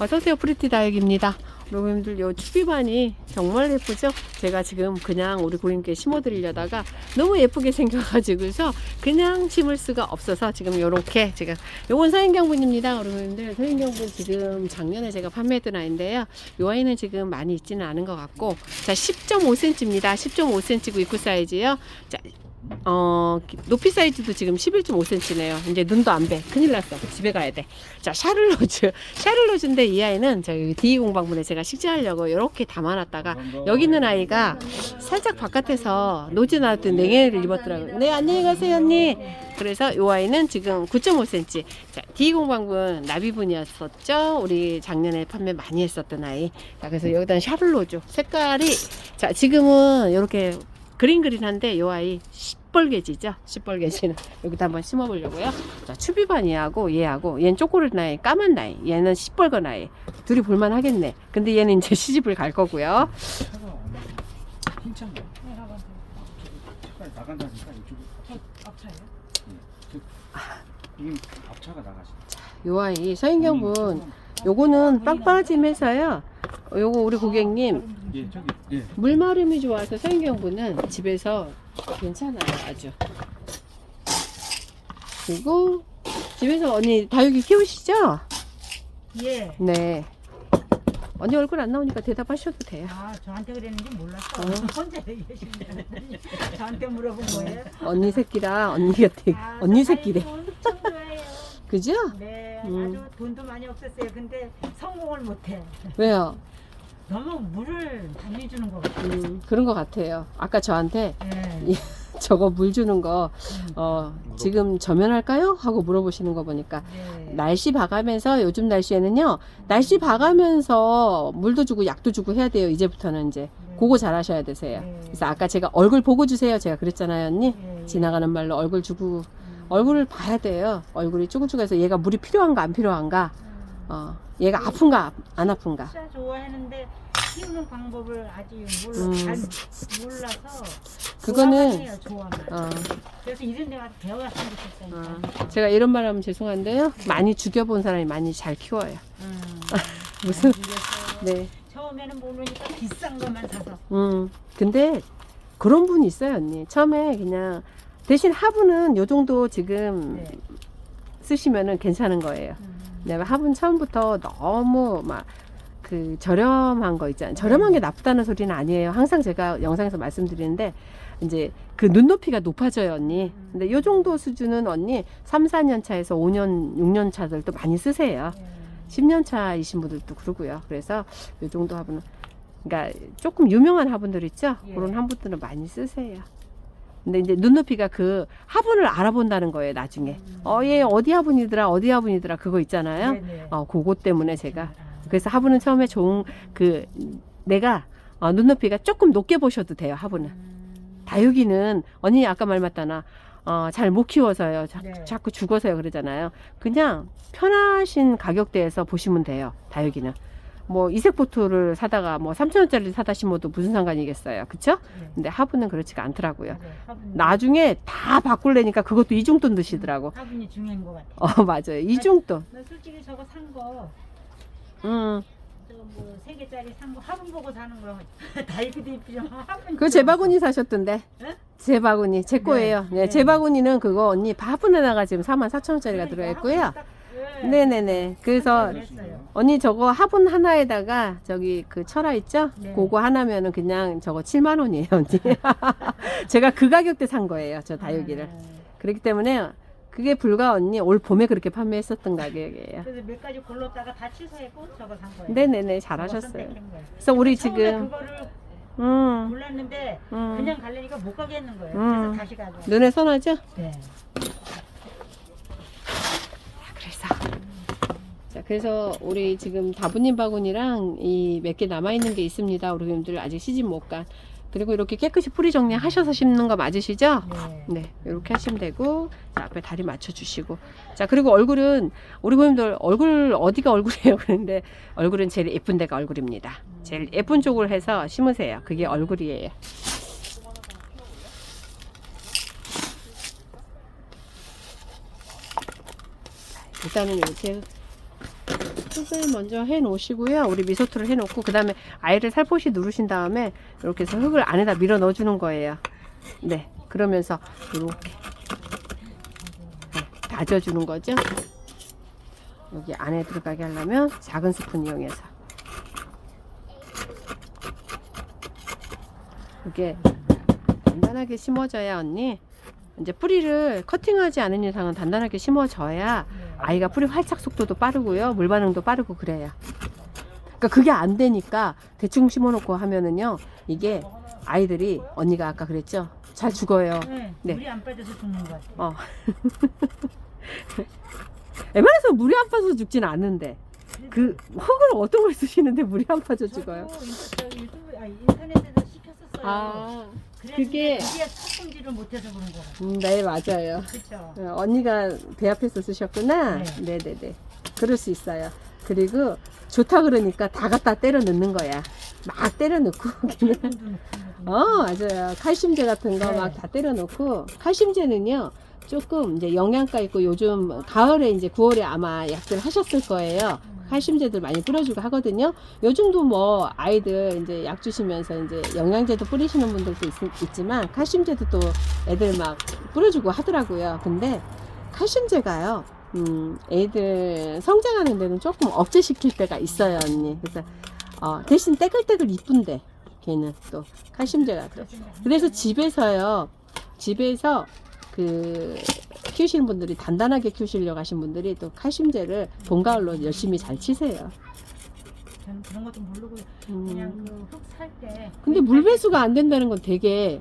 어서오세요 프리티 다육입니다. 여러분들 요 추비반이 정말 예쁘죠? 제가 지금 그냥 우리 고객님께 심어 드리려다가 너무 예쁘게 생겨가지고서 그냥 심을 수가 없어서 지금 요렇게 지금 요건 서인경분입니다 여러분들. 서인경분 지금 작년에 제가 판매했던 아이인데요. 요 아이는 지금 많이 있지는 않은 것 같고 자 10.5cm입니다. 10.5cm고 입구 사이즈요. 자 어, 높이 사이즈도 지금 11.5cm네요. 이제 눈도 안 배. 큰일 났어. 집에 가야 돼. 자, 샤를로즈. 샤를로즈인데 이 아이는 저기 D 공방문에 제가 식재하려고 이렇게 담아놨다가 여기 있는 아이가 살짝 바깥에서 노지 나왔더니 냉해를 입었더라고요. 네, 안녕히 가세요, 언니. 그래서 이 아이는 지금 9.5cm. 자, D 공방분 나비분이었었죠. 우리 작년에 판매 많이 했었던 아이. 자, 그래서 여기다 샤를로즈. 색깔이 자, 지금은 이렇게 그린 그린한데 요 아이 시뻘개지죠? 시뻘개지는 여기다 한번 심어 보려고요. 자, 추비반이하고 얘하고 얘는 쪼꼬릿 나이, 까만 나이, 얘는 시뻘건 나이. 둘이 볼만 하겠네. 근데 얘는 이제 시집을 갈 거고요. 흰창가 색깔 나간다니까 이쪽으로 이게 앞차가 나가지 요 아이 서인경분 요거는 빵빠짐해서요. 요거 우리 고객님 예 저기 예 물마름이 좋아서 서인경분은 집에서 괜찮아요 아주. 그리고 집에서 언니 다육이 키우시죠? 예. 네. 언니 얼굴 안 나오니까 대답하셔도 돼요. 아, 저한테 그랬는지 몰랐어. 어. 혼자 얘기하시는 저한테 물어본 거예요? 언니 새끼라 언니 같아. 아, 언니 저 새끼래. 다행히 엄청 좋아해요. 그죠? 네, 음. 아주 돈도 많이 없었어요. 근데 성공을 못해. 왜요? 너무 물을 많이 주는 것 같아요. 음, 그런 것 같아요. 아까 저한테 네. 저거 물 주는 거, 어, 지금 저면할까요? 하고 물어보시는 거 보니까 네. 날씨 봐가면서 요즘 날씨에는요, 날씨 봐가면서 물도 주고 약도 주고 해야 돼요. 이제부터는 이제. 네. 그거 잘 하셔야 되세요. 네. 그래서 아까 제가 얼굴 보고 주세요. 제가 그랬잖아요, 언니. 네. 지나가는 말로 얼굴 주고, 음. 얼굴을 봐야 돼요. 얼굴이 쭈글쭈글해서 얘가 물이 필요한가 안 필요한가, 음. 어, 얘가 아픈가 안 아픈가. 진짜 좋아했는데 키우는 방법을 아직 몰라, 음. 잘 몰라서 그거는, 좋아만 해요, 좋아만. 어, 그래서 이런 데 가서 배워갔으면 좋겠다니까. 어, 제가 이런 말 하면 죄송한데요. 많이 죽여본 사람이 많이 잘 키워요. 음. 무슨- 그래서 네. 처음에는 모르니까 비싼 것만 사서 음, 근데 그런 분이 있어요, 언니. 처음에 그냥 대신 화분은 요 정도 지금 네. 쓰시면은 괜찮은 거예요. 음. 네, 화분 처음부터 너무 막 그 저렴한 거 있잖아요. 저렴한 게 나쁘다는 소리는 아니에요. 항상 제가 영상에서 말씀드리는데 이제 그 눈높이가 높아져요, 언니. 근데 요 정도 수준은 언니 3, 4년 차에서 5년, 6년 차들도 많이 쓰세요. 네. 10년 차이신 분들도 그러고요. 그래서 요 정도 화분은 그러니까 조금 유명한 화분들 있죠? 예. 그런 화분들은 많이 쓰세요. 근데 이제 눈높이가 그 화분을 알아본다는 거예요, 나중에. 음. 어, 얘 어디 화분이더라, 어디 화분이더라, 그거 있잖아요. 네네. 어, 그거 때문에 제가. 아. 그래서 화분은 처음에 좋은, 그, 내가, 어, 눈높이가 조금 높게 보셔도 돼요, 화분은. 음. 다육이는, 언니 아까 말 맞다나, 어, 잘 못 키워서요. 자, 네. 자꾸 죽어서요. 그러잖아요. 그냥 편하신 가격대에서 보시면 돼요. 다육이는. 뭐, 이색 보트를 사다가 뭐, 3천원짜리 사다 심어도 무슨 상관이겠어요. 그쵸? 네. 근데 화분은 그렇지가 않더라고요. 네, 화분. 나중에 다 바꾸려니까 그것도 이중돈 드시더라고. 화분이 중요한 것 같아. 어, 맞아요. 이중돈. 나 솔직히 저거 산 거, 음. 저거 뭐세 개짜리 산 거 화분 보고 사는 거 다이비도 이쁘지만 화분. 그 제바구니 사셨던데. 네? 제바구니. 제 거예요. 네, 네. 제바구니는 그거 언니 화분 하나가 지금 44,000원짜리가 들어있고요. 네네네. 그래서 했어요. 언니 저거 화분 하나에다가 저기 그 철화 있죠? 네. 그거 하나면은 그냥 저거 7만 원이에요, 언니. 제가 그 가격대 산 거예요, 저 다육이를. 그렇기 때문에 그게 불과 언니 올 봄에 그렇게 판매했었던 가격이에요. 그래서 몇 가지 골랐다가 다 취소했고 저거 산 거예요. 네네네, 잘하셨어요. 선택한 거예요. 그래서 우리 처음에 지금 그거를 음, 골랐는데 음. 그냥 가려니까 못 가겠는 거예요. 음. 그래서 다시 가져. 눈에 선하죠? 네. 그래서 자 그래서 우리 지금 다부님 바구니랑 이 몇 개 남아 있는 게 있습니다. 우리 분들 아직 시집 못 간. 그리고 이렇게 깨끗이 뿌리 정리하셔서 심는 거 맞으시죠? 네. 네, 이렇게 하시면 되고, 자, 앞에 다리 맞춰주시고. 자, 그리고 얼굴은, 우리 고객님들 얼굴, 어디가 얼굴이에요? 그런데 얼굴은 제일 예쁜 데가 얼굴입니다. 제일 예쁜 쪽을 해서 심으세요. 그게 얼굴이에요. 자, 일단은 이렇게 흙을 먼저 해 놓으시고요. 우리 미소토를 해 놓고 그 다음에 아이를 살포시 누르신 다음에 이렇게 해서 흙을 안에다 밀어 넣어 주는 거예요. 네. 그러면서 이렇게 네, 다져 주는 거죠. 여기 안에 들어가게 하려면 작은 스푼 이용해서 이게 단단하게 심어져야 언니 이제 뿌리를 커팅하지 않은 이상은 단단하게 심어져야 아이가 뿌리 활착 속도도 빠르고요 물 반응도 빠르고 그래요 그러니까 그게 안 되니까 대충 심어놓고 하면은요 이게 아이들이 언니가 아까 그랬죠 잘 죽어요 네. 네. 물이 안 빠져서 죽는 것 같아요. 어 웬만해서 물이 안 빠져서 죽진 않는데 그 흙을 어떤 걸 쓰시는데 물이 안 빠져 죽어요 저도 인터- 유튜브, 아, 인터넷에서 시켰었어요. 아 그게 섞음질을 못해서 그런 거 같아요. 음, 네 맞아요 그렇죠. 어, 언니가 배 앞에서 쓰셨구나. 네. 네. 네네 그럴 수 있어요. 그리고 좋다 그러니까 다 갖다 때려 넣는 거야. 막 때려 넣고 그냥. 어 맞아요. 칼슘제 같은 거 네. 막 다 때려 넣고 칼슘제는요. 조금 이제 영양가 있고 요즘 가을에 이제 9월에 아마 약들 하셨을 거예요. 칼슘제들 많이 뿌려주고 하거든요. 요즘도 뭐 아이들 이제 약 주시면서 이제 영양제도 뿌리시는 분들도 있, 지만 칼슘제도 또 애들 막 뿌려주고 하더라고요. 근데 칼슘제가요, 음, 애들 성장하는 데는 조금 억제시킬 때가 있어요, 언니. 그래서 어, 대신 떼글떼글 이쁜데 걔는 또 칼슘제가 들어. 그래서 집에서요, 집에서 그 키우시는 분들이 단단하게 키우시려고 하신 분들이 또 칼슘제를 봄 가을로 열심히 잘 치세요. 저는 그런 것도 모르고 음. 그냥 그 흙 살 때. 근데 물 배수가 안 된다는 건 되게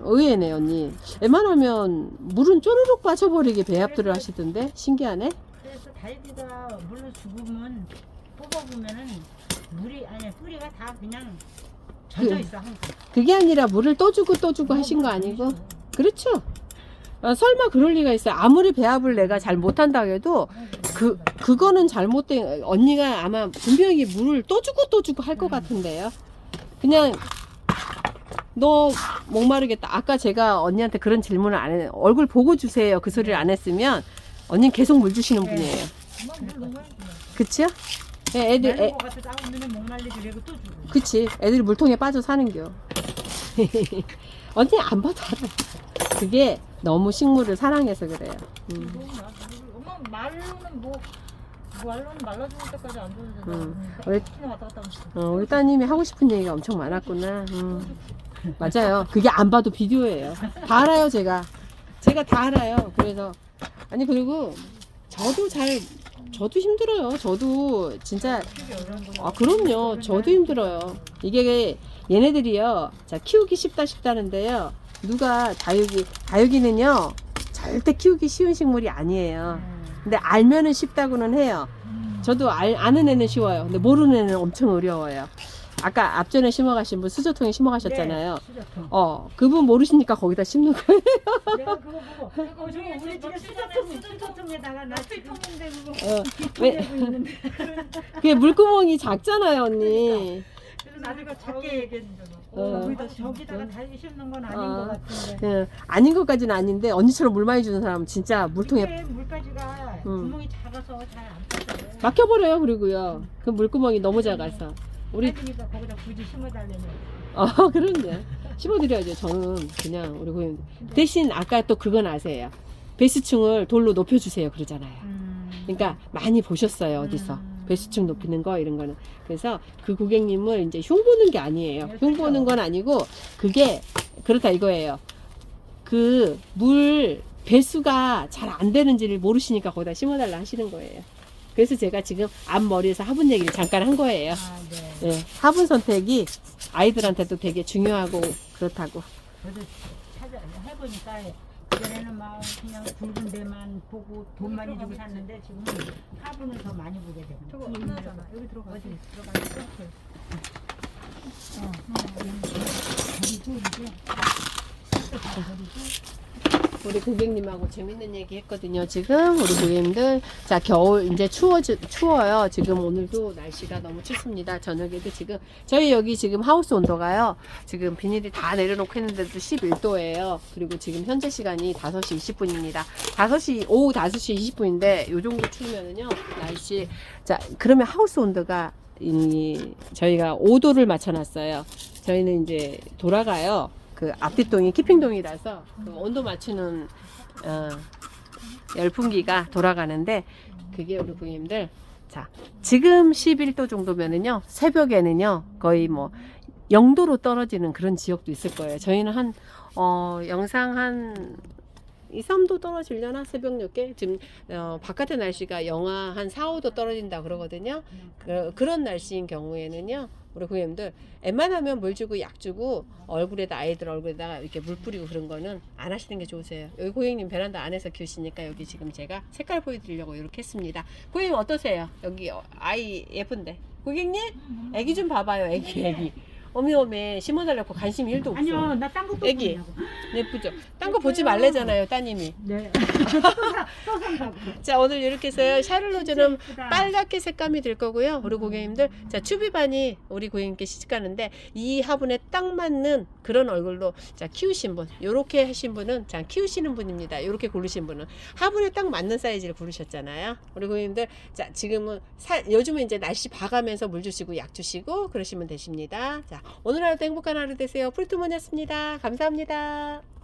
의외네 언니. 웬만하면 물은 쪼르륵 빠져버리게 배합들을 하시던데 신기하네. 그래서 다이비가 물로 죽으면 뽑아보면은 물이 아니 뿌리가 다 그냥 젖어 그- 있어 항상. 그게 아니라 물을 또 주고 또 주고 하신 거 아니고 그렇죠. 어, 설마 그럴 리가 있어요. 아무리 배합을 내가 잘 못한다 해도 그 그거는 잘못된 언니가 아마 분명히 물을 또 주고 또 주고 할 것 같은데요. 그냥 너 목마르겠다. 아까 제가 언니한테 그런 질문을 안 해. 얼굴 보고 주세요. 그 소리를 안 했으면 언니는 계속 물 주시는 네. 분이에요. 그치요? 네, 애들 애. 그치. 애들이 물통에 빠져 사는겨. 언니 안 봐도 알아. 그게 너무 식물을 사랑해서 그래요. 음. 엄마 말로는 뭐 말로는 말라 죽을 때까지 안 좋은데 음. 왔다 갔다 싶어. 어, 우리 따님이 하고 싶은 얘기가 엄청 많았구나. 음. 맞아요. 그게 안 봐도 비디오예요. 다 알아요, 제가. 제가 다 알아요. 그래서 아니 그리고 저도 잘 저도 힘들어요. 저도 진짜. 아 그럼요. 저도 힘들어요. 이게 얘네들이요. 자 키우기 쉽다 쉽다는데요. 누가 다육이 다육이는요 절대 키우기 쉬운 식물이 아니에요. 근데 알면은 쉽다고는 해요. 저도 알, 아는 애는 쉬워요. 근데 모르는 애는 엄청 어려워요. 아까 앞전에 심어가신 분 수저통에 심어가셨잖아요. 수저통. 어 그분 모르시니까 거기다 심는 거예요. 내가 그거 보고 어, 저거 우리 집에 수저통 수저통에다가 나 수통인데 그거 어, 왜 있는데 그게 물구멍이 작잖아요, 언니. 나중에 작게 얘기했는데 어. 어, 거기다 저기다가 달기 심는 건 아닌 어. 것 같은데 그, 아닌 것까지는 아닌데 언니처럼 물 많이 주는 사람은 진짜 물통에 물가지가 음. 구멍이 작아서 잘 안 빠져요 막혀버려요. 그리고요. 그 물구멍이 너무 작아서. 우리 그러니까 거기다 굳이 심어달래요 어 그럼요. 심어드려야죠. 저는 그냥 우리 고객님 대신 아까 또 그건 아세요. 베스충을 돌로 높여주세요. 그러잖아요. 음. 그러니까 많이 보셨어요. 어디서 음. 베스충 높이는 거 이런 거는. 그래서 그 고객님을 이제 흉 보는 게 아니에요. 네, 흉보는 건 아니고 그게 그렇다 이거예요. 그 물 배수가 잘 안 되는지를 모르시니까 거기다 심어달라 하시는 거예요. 그래서 제가 지금 앞머리에서 화분 얘기를 잠깐 한 거예요. 아, 네. 예, 화분 선택이 아이들한테도 되게 중요하고 그렇다고. 저도 찾아 해보니까 전에는 막 그냥 굵은 데만 보고 돈 많이 주고 샀는데 지금은 화분을 더 많이 보게 되는 저거 안 나잖아. 여기 들어가. 어디? 들어가 있어. 어, 어, 그리고 이제 또다 버리고 우리 고객님하고 재밌는 얘기 했거든요. 지금 우리 고객님들 자 겨울 이제 추워 추워요. 지금 오늘도 날씨가 너무 춥습니다. 저녁에도 지금 저희 여기 지금 하우스 온도가요. 지금 비닐이 다 내려놓고 했는데도 11도예요. 그리고 지금 현재 시간이 5시 20분입니다. 5시 오후 5시 20분인데 요 정도 추우면은요 날씨 자 그러면 하우스 온도가 이 저희가 5도를 맞춰놨어요. 저희는 이제 돌아가요. 그 앞뒤동이 키핑동이라서 그 온도 맞추는 어, 열풍기가 돌아가는데 그게 우리 고객님들 자 지금 11도 정도면은요 새벽에는요 거의 뭐 0도로 떨어지는 그런 지역도 있을 거예요. 저희는 한 어, 영상 한 2, 3도 떨어지려나 새벽녘에 지금 어, 바깥의 날씨가 영하 한 4, 5도 떨어진다 그러거든요. 그, 그런 날씨인 경우에는요. 우리 고객님들 웬만하면 물 주고 약 주고 얼굴에다 아이들 얼굴에다가 이렇게 물 뿌리고 그런 거는 안 하시는 게 좋으세요. 여기 고객님 베란다 안에서 키우시니까 여기 지금 제가 색깔 보여드리려고 이렇게 했습니다. 고객님 어떠세요? 여기 어, 아이 예쁜데. 고객님 애기 좀 봐봐요. 애기 애기. 어미 어미 심어달라고 관심 1도 없어. 아니요, 나딴 것도 애기. 보냐고. 예쁘죠? 딴 거 보지 말래잖아요, 따님이. 네. 자, 오늘 이렇게 해서 샤를로즈는. 빨갛게 색감이 될 거고요. 우리 고객님들. 자, 추비반이 우리 고객님께 시집 가는데 이 화분에 딱 맞는 그런 얼굴로 자, 키우신 분. 요렇게 하신 분은 자, 키우시는 분입니다. 요렇게 고르신 분은 화분에 딱 맞는 사이즈를 고르셨잖아요. 우리 고객님들. 자, 지금은 사, 요즘은 이제 날씨 봐가면서 물 주시고 약 주시고 그러시면 되십니다. 자, 오늘 하루도 행복한 하루 되세요. 풀투몬이었습니다. 감사합니다.